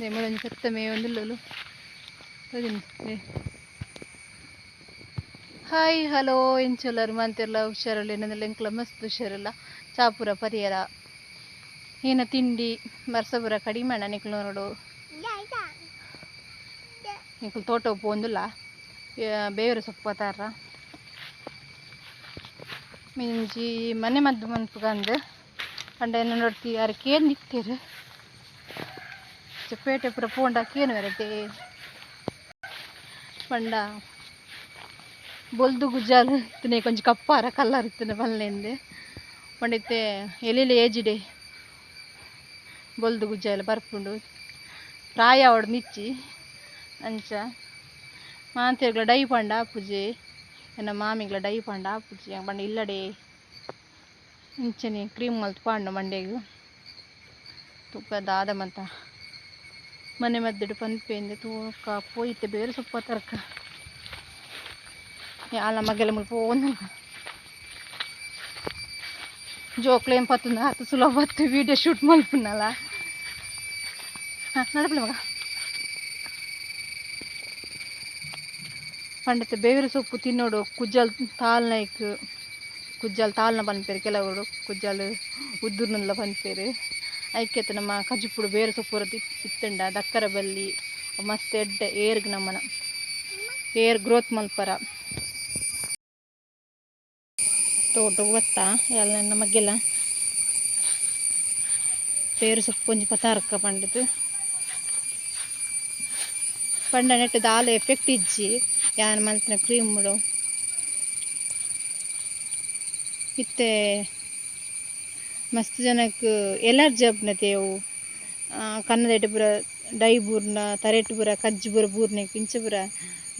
ನೆಮ್ಮದಿ ಸತ್ತ ಮೇ ಒಂದಿಲ್ಲಲು ಹಾಯ್ ಹಲೋ ಎಂಚೊಲ್ಲರು ಮಂತೆಲ್ಲ ಹುಷಾರಲ್ಲ ಏನಂದ್ರೆ ಎಂಕ್ಲ ಮಸ್ತ್ ಹುಷಾರಲ್ಲ. ಚಾಪುರ ಪರಿಹಾರ ಏನ ತಿಂಡಿ? ಬರ್ಸಪುರ ಕಡಿಮೆ ಅಣ್ಣ ನಿಕ್ಲು ನೋಡು. ನಿಕ್ಳು ತೋಟ ಉಪ್ಪು ಒಂದಿಲ್ಲ. ಬೇವರ ಸೊಪ್ಪು ತಾರ ಮಿಂಜಿ, ಮನೆ ಮದ್ದು ಮನ್ಪುಗಂದು. ಅಂಡ, ಏನು ನೋಡ್ತಿ? ಯಾರು ಕೇನ್ ಪುರ ಪೋಂಡ ಕೇನು ಬರತ್ತೆ ಪಂಡ. ಬೊಲ್ದು ಗುಜ್ಜಾಲು ಇತ್ತನೆ ಕೊಂಚ ಕಪ್ಪಾರ ಕಲ್ಲರ್ ಇತ್ತನೆ ಬಲ್ಲೆಂದೆ ಪಂಡಿತ್ತೆ ಎಲೆಲೆ ಏಜಿಡೆ. ಬೊಲ್ದು ಗುಜ್ಜಾಲು ಬರ್ಪುಂಡು. ಪ್ರಾಯ ಅವಡು ನಿಚ್ಚಿ ಅಂಚ. ಮಾಂತಿರ್ಗಳ ಡೈ ಪಂಡ ಆಪುಜಿ. ಎನ್ನ ಮಾಮಿಗ್ಲ ಡೈ ಪಂಡ ಆಪುಜಿ. ಪಂಡ ಇಲ್ಲಡೆ. ಇಂಚನೆ ಕ್ರೀಮ್ ಮಲ್ತು ಪಾಂಡು ಮಂಡೆಗು. ತುಪ್ಪ ದಾದ ಮಂತ ಮನೆ ಮದ್ದಿಡು ಪನ್ಪೆಂದೆ ತೂಕ ಪೋಯ್ತೆ ಬೇರೆ ಸೊಪ್ಪ ತರಕ. ಯಾಲ ಮಗೆಲ್ಲ ಮುಲ್ಪ ಒಂದು ಜೋಕ್ಲೇಮ್ ಪತ್ತುಂದು ಹತ್ತು ಸುಲಭ ಹತ್ತು ವೀಡಿಯೋ ಶೂಟ್ ಮಲ್ಪುನಲ್ಲ. ಹಾಂ, ನಡಪಲೆ ಮಗ. ಪಂಡತೆ, ಬೇವಿನ ಸೊಪ್ಪು ತಿನ್ನೋಡು ಕುಜ್ಜಲ್ ತಾಲ್ನೈಕ್ ಕುಜ್ಜಲ್ ತಾಲ್ನ ಬಂದ್ಪೇರು ಕೆಲವರು ಕುಜ್ಜಲ್ ಉದ್ದುರ್ನಲ್ಲ ಪನ್ಪೇರು. ಐಕ್ಯತೆ ನಮ್ಮ ಕಜಿಪುಡು ಬೇರೆ ಸೊಪ್ಪು ತಿತ್ತಂಡ ದಕ್ಕರ ಬಲ್ಲಿ ಮಸ್ತ್ ಎಡ್ಡೆ, ಏರ್ಗ್ ನಮ್ಮನ. ಏರ್ ಗ್ರೋತ್ ಮಲ್ಪರ. ತೋಟ ಗೊತ್ತಾ? ಎಲ್ಲ ನಮಗೆಲ್ಲ. ಬೇರು ಸೊಪ್ಪು ಒಂಜಿ ಪತಾರಕ್ಕ ಪಂಡದು ಪಂಡ ನೆಟ್ಟು ದಾಲ ಎಫೆಕ್ಟ್ ಇಜ್ಜಿ, ಯಾನ್ ಮಲ್ತಿನ ಕ್ರೀಮ್ಗಳು ಇತ್ತೆ ಮಸ್ತ್ ಜನಕ್ಕೆ ಡೈ ಬೂರ್ನ, ತರೆಟ್ ಪೂರ ಕಜ್ಜಿ ಪೂರ ಬೂರ್ನೆ ಪೂರ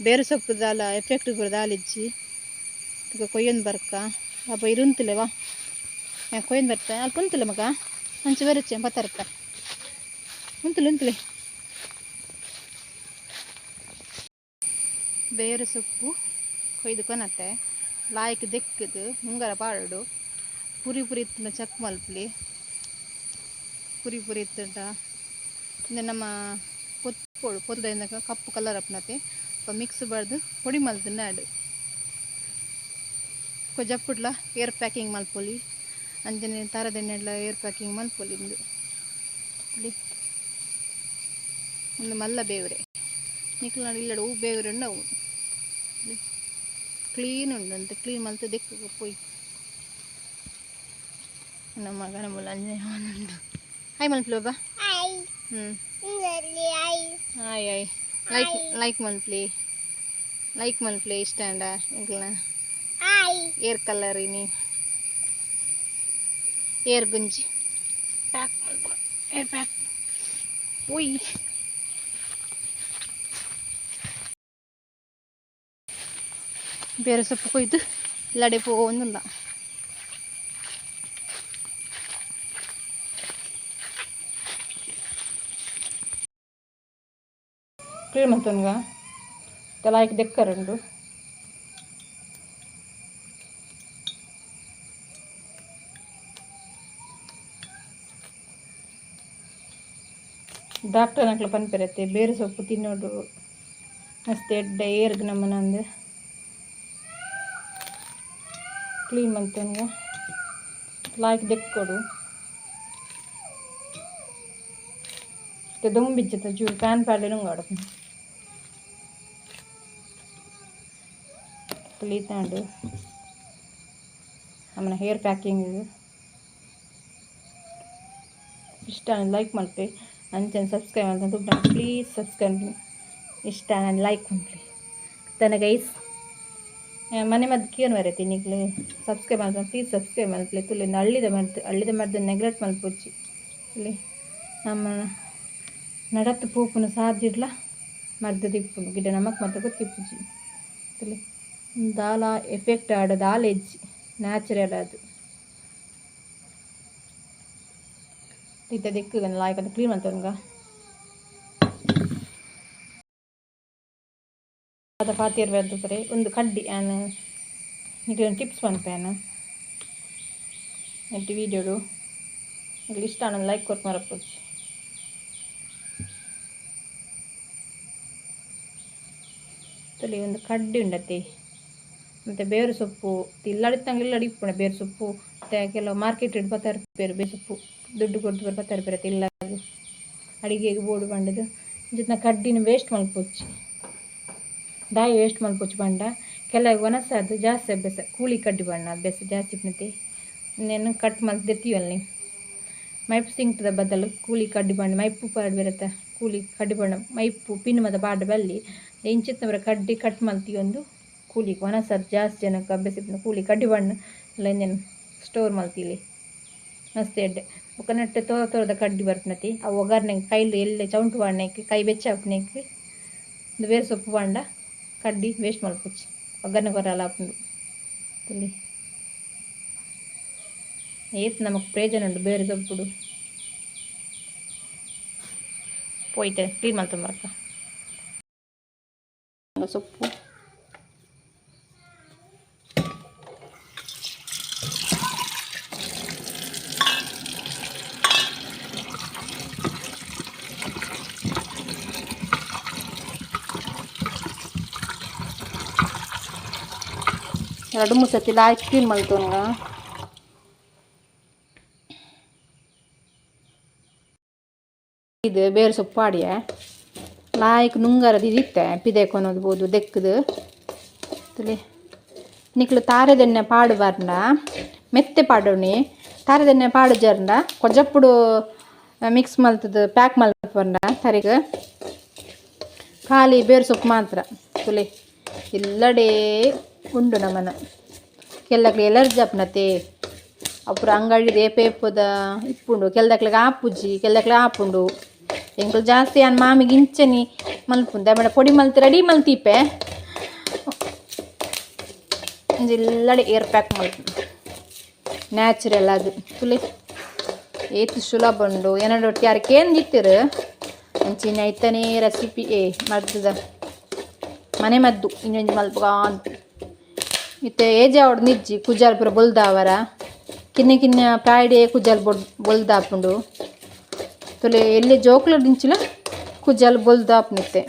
ಬೇರೆ ಸೊಪ್ಪು ದಾಲ, ಎಫೆಕ್ಟ್ ಪೂರ ದಾಲಿಜ್ಜಿ ಈಗ ಕೊಯ್ಯೊಂದು ಬರ್ಕ. ಅಪ್ಪ ಇರುಂತಿಲ್ಲವಾ ಕೊಯ್ಯೊಂದು ಬರ್ತಾ? ಅಲ್ಲಿ ಕುಂತಿಲ್ಲ ಮಗ? ಅಂಚ ಬರಚ್ಚೆ ಪತ್ತಾರತ್ತ ಕುಂತಿಲ್ಲ ಉಂತಿಲ್ಲ ಬೇರೆ ಸೊಪ್ಪು ಕೊಯ್ದು ಕೊನತ್ತೆ. ಲಾಯ್ಕ್ ದೆಕ್ಕದು, ಮುಂಗಾರ ಪಾಡು ಪುರಿ ಪುರಿ ಇತ್ತಿನ ಚಕ್ ಮಲ್ಪಲಿ. ಪುರಿ ಪುರಿ ಇತ್ತುಂಟ ಇಂದ ನಮ್ಮ ಕೊತ್ಪೊಡು ಪೊತ್ತದಿಂದ ಕಪ್ಪು ಕಲರ್ ಅಪ್ನತೆ. ಮಿಕ್ಸ್ ಬಡ್ದು ಪೊಡಿ ಮಲ್ತಿನ ನಾಡು ಕೊಜಪ್ಪುಡ್ಲ ಏರ್ ಪ್ಯಾಕಿಂಗ್ ಮಲ್ಪೊಲಿ. ಅಂಜನೆ ತಾರದೆಣ್ಣೆಡ್ಲ ಏರ್ ಪ್ಯಾಕಿಂಗ್ ಮಲ್ಪೊಲಿ ಇಂದು ಒಂದು ಮಲ್ಲ ಬೇವ್ರೆ. ನಿಕ್ಲ ಇಲ್ಲಡು ಹೂ ಬೇವ್ರೆ ಉಂಡು ಕ್ಲೀನ್ ಉಂಡು, ಅಂತ ಕ್ಲೀನ್ ಮಲ್ತು, ದೆಕ್ಕು ಪೋಯ್. ನಮ್ಮ ಮಗನ ಮುಲಂಜೆ ಅವನುಂಡು ಹಾಯ್ ಮಲ್ಪ್ಲಿ ಬಾಬಾ ಹ್ಞೂ ಹಾಯ್ ಹಾಯ್ ಲೈಕ್ ಲೈಕ್ ಮಲ್ಪ್ಲಿ ಲೈಕ್ ಮಲ್ಪ್ಲಿ ಇಷ್ಟ ಅಂಡ ಇಂಕ್ಲ ಏರ್ ಕಲರ್ ಇನಿ ಏರ್ ಗುಂಜಿ. ಪ್ಯಾಕ್ ಏರ್ ಪ್ಯಾಕ್ ಓಯ್ ಬೇರೆ ಸೊಪ್ಪು ಕೊಯ್ದು ಇಲ್ಲಡೆ ಪೋವೊಂದಿಲ್ಲ ಕ್ಲೀನ್ ಮಾಡ್ತಾನುಗ ತಲಾಯ್ಕ್ ದೆಕ್ಕರಂಡು ಡಾಕ್ಟರ್ ನಕ್ಲ ಪನ್ಪಿರತ್ತೆ ಬೇರೆ ಸೊಪ್ಪು ತಿನ್ನೋಡು ಮಸ್ತ್ ಎಡ್ಡ ಏರ್ಗ್ ನಮ್ಮನಂದು ಕ್ಲೀನ್ ಮಾಡ್ತಾನುಗ ಲಾಯ್ಕ್ ದೆಕ್ಕೊಡು ದೊಂಬಿಜ್ಜತ ಚೂರು ಪ್ಯಾನ್ ಪ್ಯಾಡ್ಲೆ ನುಂಗಾಡು ಕ್ಲೀತಾಂಡು ಆಮೇಲೆ ಹೇರ್ ಪ್ಯಾಕಿಂಗ್ ಇಷ್ಟ ಲೈಕ್ ಮಲ್ಪೆ ಅಂಚನ್ ಸಬ್ಸ್ಕ್ರೈಬ್ ಅಂತ ದುಡ್ಡು ಪ್ಲೀಸ್ ಸಬ್ಸ್ಕ್ರೈಬ್ ಇಷ್ಟ ನಾನು ಲೈಕ್ ಮಲ್ಪೆ ತನ ಗೈಸ್ ಮನೆ ಮದ್ದು ಕೇನು ಬರತ್ತೆ ನಿಗ್ಲೆ ಸಬ್ಸ್ಕ್ರೈಬ್ ಮಾಡ್ತಾನೆ ಪ್ಲೀಸ್ ಸಬ್ಸ್ಕ್ರೈಬ್ ಮಲ್ಪಲೆ ತುಳಿಂದ ಹಳ್ಳಿದ ಮಾಡ್ತು ಹಳ್ಳಿದ ಮರ್ದು ನೆಗ್ಲೆಕ್ಟ್ ಮಲ್ಪೊಚ್ಚಿ ಇಲ್ಲಿ ನಮ್ಮ ನಡತ್ತು ಪೂಪುನ ಇಡ್ಲ ಮದ್ದು ದಿಪ್ಪು ಗಿಡ ನಮಕ್ ಮತ್ತೆ ಗೊತ್ತಿಪ್ಪುಜಿ. ಇಲ್ಲಿ దాలా ఎఫెక్ట్ ఆడ దాలెజ్ ನ್ಯಾಚುರಲ್ ಅದು. ಇತ್ತ ದಿಕ್ಕು ಲಾಯ್ಕ್ ಅದು ಕ್ಲೀನ್ ಮಾಡ್ತವನ್ಗ ಅದ ಪಾತಿಯರ್ ಬರ್ತಾರೆ ಒಂದು ಕಡ್ಡಿ ಆನ್ ನಿಮಗೆ ಒಂದು ಟಿಪ್ಸ್ ಬಂದ್ಪೇನ ನೆಟ್ಟು ವೀಡಿಯೋಡು ನಿಮಗೆ ಇಷ್ಟ ನಾನು ಲೈಕ್ ಕೊಟ್ಟು ಮರಪ್ಪು ಒಂದು ಕಡ್ಡಿ ಉಂಡತ್ತೆ ಮತ್ತು ಬೇರು ಸೊಪ್ಪು ಇಲ್ಲಡಿತ್ತಂಗೆ ಇಲ್ಲಡಿ ಇಪ್ಪುಣ ಬೇರು ಸೊಪ್ಪು, ಮತ್ತು ಕೆಲವು ಮಾರ್ಕೆಟ್ ಇಟ್ಟು ಬತ್ತಾರೆ ಬೇರು ಬೇರು ಸೊಪ್ಪು, ದುಡ್ಡು ಕೊಟ್ಟು ಬರ್ ಬತ್ತಾರೆ ಬೇರೆ ಇಲ್ಲ ಅಡಿಗೆಗೆ ಬೋಡು ಬಂಡದು. ಜೊತೆ ಕಡ್ಡಿನ ವೇಸ್ಟ್ ಮಲ್ಪೊಚ್ಚಿ. ದಾಯಿ ವೇಸ್ಟ್ ಮಲ್ಪೊಚ್ಚು ಬಂಡ. ಕೆಲವು ಒನಸದು ಜಾಸ್ತಿ ಅಭ್ಯಾಸ, ಕೂಲಿ ಕಡ್ಡಿ ಬಣ್ಣ ಅಭ್ಯಾಸ ಜಾಸ್ತಿ ಇಪ್ಪನತಿ ಇನ್ನೇನು ಕಟ್ ಮಲ್ತಿರ್ತೀವಲ್ಲಿ ಮೈಪು ಸಿಂಕ್ಟದ ಬದಲು ಕೂಲಿ ಕಡ್ಡಿ ಬಣ್ಣ, ಮೈಪು ಪಾಡ್ ಬರುತ್ತೆ ಕೂಲಿ ಕಡ್ಡಿ ಬಣ್ಣ, ಮೈಪು ಪಿನ್ ಮದ ಬಾಡ್ ಬಲ್ಲಿ ಇಂಚಿತ್ತವರ ಕಡ್ಡಿ ಕಟ್ ಮಲ್ತಿ ಒಂದು. ಕೂಲಿ ಒನಸದು ಜಾಸ್ತಿ ಜನಕ್ಕೆ ಅಭ್ಯಾಸ ಕೂಲಿ ಕಡ್ಡಿ ಬಣ್ಣ ಎಲ್ಲ ಸ್ಟೋರ್ ಮಲ್ತಿಲಿ ಮಸ್ತ್ ಎಡ್ಡೆ. ನೆಟ್ಟು ತೋರ ತೋರದ ಕಡ್ಡಿ ಬರ್ಪನತಿ ಆ ಒಗ್ಗರ್ನೆ ಕೈಲಿ ಎಲ್ಲೆ ಚೌಂಟು ಬಣ್ಣಕ್ಕೆ, ಕೈ ಬೆಚ್ಚ ಹಾಪ್ನಕ್ಕೆ ಬೇರೆ ಸೊಪ್ಪು ಬಾಂಡ ಕಡ್ಡಿ ವೇಸ್ಟ್ ಮಲ್ಪುಚ್ಚಿ ಒಗ್ಗರಣೆ ಕೊರಲ್ಲ ಹಾಕೊಂಡು ತುಲಿ ಏತ್ ನಮಗೆ ಪ್ರಯೋಜನ ಉಂಟು ಬೇರೆ ಸೊಪ್ಪುಡು ಪೋಯ್ತೆ ಕ್ಲೀನ್ ಮಾಡ್ತಂಬರಕ್ಕ ಸೊಪ್ಪು. ಎರಡು ಮೂರು ಸತಿ ಲಾಯ್ ಕ್ಲೀನ್ ಮಾಡ್ತವನ್ಗ ಇದು ಬೇರೆ ಸೊಪ್ಪು ಪಾಡಿಯ ಲಾಯ್ಕ್ ನುಂಗರದು ಇದಿತ್ತೆ ಪಿದೇಕ್ ಅನ್ನೋದು ದೆಕ್ಕದು ತುಲಿ ನಿಕ್ಲು ತಾರೆದೆಣ್ಣೆ ಪಾಡು ಬರ್ನ ಮೆತ್ತೆ ಪಾಡೋಣಿ ತಾರೆದೆಣ್ಣೆ ಪಾಡು ಜರ್ನ ಕೊಜ್ಜಪ್ಪುಡು ಮಿಕ್ಸ್ ಮಲ್ತದ ಪ್ಯಾಕ್ ಮಲ್ಪರ್ನ ತರಿಗೆ ಖಾಲಿ ಬೇರೆ ಸೊಪ್ಪು ಮಾತ್ರ ತುಲಿ ಇಲ್ಲಡೇ ಉಂಡು ಕೆಲ್ಲಕ್ಲೆ ಎಲರ್ಜಿ ಅಪ್ನತೆ ಅಪುರ ಅಂಗಡಿ ಏಪೇಪುದ ಇಪ್ಪುಂಡು. ಕೆಲ್ದಕ್ಲೆಗ್ ಆಪುಜಿ ಕೆಲ್ದಕ್ಲೆ ಆಪುಂಡು. ಎಂಕ್ಲು ಜಾಸ್ತಿ ಅನ್ ಮಾಮಿಗೆ ಇಂಚನಿ ಮಲ್ಪುಂದ ಬೇಡ ಪೊಡಿ ಮಲ್ತಿ ರೆಡಿ ಮಲ್ತಿಪ್ಪೆ ಎಲ್ಲಡೆ ಏರ್ ಪ್ಯಾಕ್ ಮಲ್ಪು ನ್ಯಾಚುರಲ್ ಅದು. ತುಲಿ, ಏತು ಸುಲಭ ಉಂಡು. ಏನಡೊಟ್ಟು ಯಾರು ಕೇಂದಿತ್ತಿರು? ಅಂಚಿನ ಐತನೇ ರೆಸಿಪಿ. ಏ ಮದ್ದದ ಮನೆ ಮದ್ದು. ಇನ್ನೊಂದು ಮಲ್ಪ ಇತ್ತೆ ಏಜೆ ಅವಡು ನಿಜ್ಜಿ ಕುಜಾಲ್ ಪೂರ ಬೊಲ್ದಾವರ. ಕಿನ್ನ ಕಿನ್ನ ಪ್ರಾಯ್ಡೆ ಕುಜಾಲ್ ಬೊಡ್ ಬೊಲ್ದಾಪುಂಡು. ತೊಲೆ ಎಲ್ಲಿ ಜೋಕ್ಲ ದಿಂಚಿಲ ಕುಜಾಲ್ ಬೊಲ್ದಾಪ್ನಿತ್ತೆ.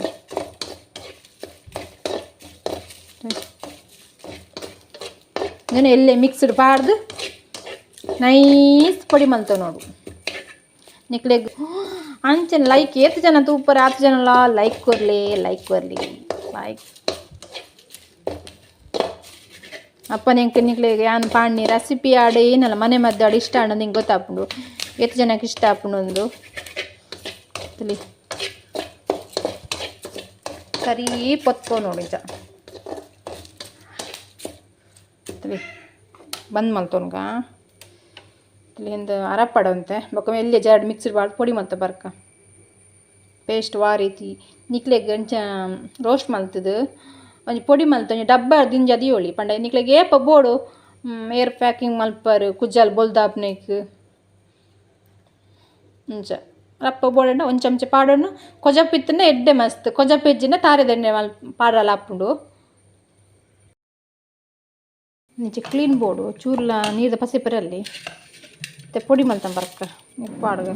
ನಾನು ಎಲ್ಲೇ ಮಿಕ್ಸ್ಡ್ ಪಾಡ್ದು ನೈಸ್ ಪೊಡಿ ಮಲ್ತ ನೋಡು. ನಿಕ್ಲೆ ಅಂಚನೆ ಲೈಕ್ ಏತ್ ಜನ ತೂಪರ್ ಹತ್ತು ಜನ ಲೈಕ್ ಕೊರ್ಲಿ ಲೈಕ್ ಕೊರ್ಲಿ ಲೈಕ್ ಅಪ್ಪ ನಿಂಗೆ ನಿಕ್ಲಿಗೆ ಯಾನ್ ಪಾಡ್ನಿ ರೆಸಿಪಿ ಆಡ ಏನಲ್ಲ, ಮನೆ ಮದ್ದು ಆಡು ಇಷ್ಟ ಅಣ್ಣ ನಿಂಗೆ ಗೊತ್ತಾಪುಂಡು. ಎಷ್ಟು ಜನಕ್ಕೆ ಇಷ್ಟ ಆಪುಂಡು ತಿಳಿ. ಸರಿ ಪೊತ್ಕೋ ನೋಡಿ ಜ. ತಿಳಿ. ಬಂದ್ ಮಲ್ತೋನ್ಗ. ಇಲ್ಲಿಂದ ಅರ ಅಂತೆ ಬೊಕ್ಕ ಎಲ್ಲಿ ಜಾಡ್ ಮಿಕ್ಸರ್ ಮಾಡಿ ಪುಡಿ ಮಲ್ತ ಬರ್ಕ. ಪೇಸ್ಟ್ ವಾ ರೀತಿ ನಿಕ್ಲೆಗ್ ಗಂಚ ರೋಸ್ಟ್ ಮಲ್ತದು. ಒಂಜಿ ಪೊಡಿ ಮಲ್ತೊಂಜಿ ಡಬ್ಬ ದಿಂಜ ದಿಯೋಳಿ ಪಂಡ ನಿಕ್ಲೆಗ್ ಏಪ ಬೋಡು ಏರ್ ಪ್ಯಾಕಿಂಗ್ ಮಲ್ಪರ್, ಕುಜ್ಜಲ್ ಬೊಲ್ದಾಪ್ನೆಕ್ ಇಂಚ. ರಪ್ಪ ಬೋಡಂಡ ಒಂಜಿ ಚಮಚ ಪಾಡೊಂಡು ಪಿತ್ತನ ಎಡ್ಡೆ ಮಸ್ತ್. ಕೊಜಪಿಜ್ಜಿನ ತಾರೆದೆಣ್ಣೆ ಮಲ್ ಪಾಡಲ ಅಪ್ಪುಂಡು ನಿಜ ಕ್ಲೀನ್ ಬೋಡು, ಚೂರ್ಲ ನೀರ್ದ ಪಸಿಪರಲ್ಲಿ ಮತ್ತೆ ಪೊಡಿ ಮಲ್ತಂಬರ್ಕ ಪಾಡ್ಗ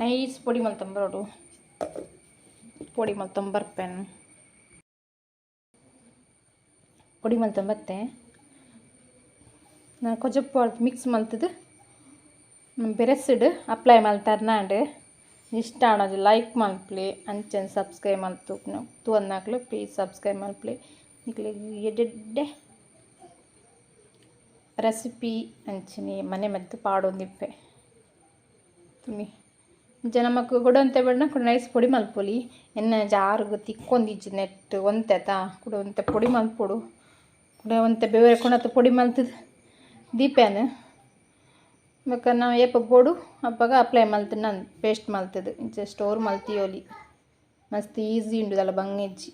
ನೈಸ್ ಪೊಡಿ ಮಲ್ತಂಬರೋಡು ಪೊಡಿ ಮಲ್ತಂಬರ್ಪೆನ್ ಪೊಡಿ ಮಲ್ತಂಬತ್ತೆ ನಾನು ಕೊಜಪ್ಪು ಮಿಕ್ಸ್ ಮಲ್ತದು ಬೆರೆಸಿಡು ಅಪ್ಲೈ ಮಲ್ತರ್ನಾಂಡು ಇಷ್ಟ ಅನ್ನೋದು ಲೈಕ್ ಮಲ್ಪ್ಲಿ, ಅಂಚೆನ್ ಸಬ್ಸ್ಕ್ರೈಬ್ ಮಲ್ತು. ತು ಅನ್ನಾಕ್ಲು ಪ್ಲೀಸ್ ಸಬ್ಸ್ಕ್ರೈಬ್ ಮಲ್ಪ್ಲಿ. ನಿಕ್ಲಿ ಎಡೆಡ್ಡೆ ರೆಸಿಪಿ ಅಂಚಿನಿ ಮನೆ ಮದ್ದು ಪಾಡೊಂದಿಪ್ಪೆ. ತುಮಿ ಜನಮಕ್ ಕೊಡೊಂತೆ ಬಣ್ಣ ಕೊಡ ನೈಸ್ ಪೊಡಿ ಮಲ್ಪೊಲಿ ಎನ್ನ ಜಾರುಗು ತಿಕ್ಕೊಂದಿಜ್ಜಿ ನೆಟ್ ಒಂತೆತ ಕೂಡ ಒಂತೆ ಪೊಡಿ ಮಲ್ಪೊಡು ಕೂಡ ಒಂತೆ ಬೇರೆ ಕೊಣತ್ತು ಪೊಡಿ ಮಲ್ತದ. ದೀಪೇನ ಬೇಕಾ ನಾವು ಏಪ ಬೋಡು ಅಪ್ಪಾಗ ಅಪ್ಲೈ ಮಲ್ತದ, ನಾನು ಪೇಸ್ಟ್ ಮಲ್ತದ. ಇಂಚ ಸ್ಟೋರ್ ಮಲ್ತಿಯೋಲಿ ಮಸ್ತ್ ಈಸಿ ಉಂಡು ಅಲ್ಲ ಬಂಗೆಜ್ಜಿ.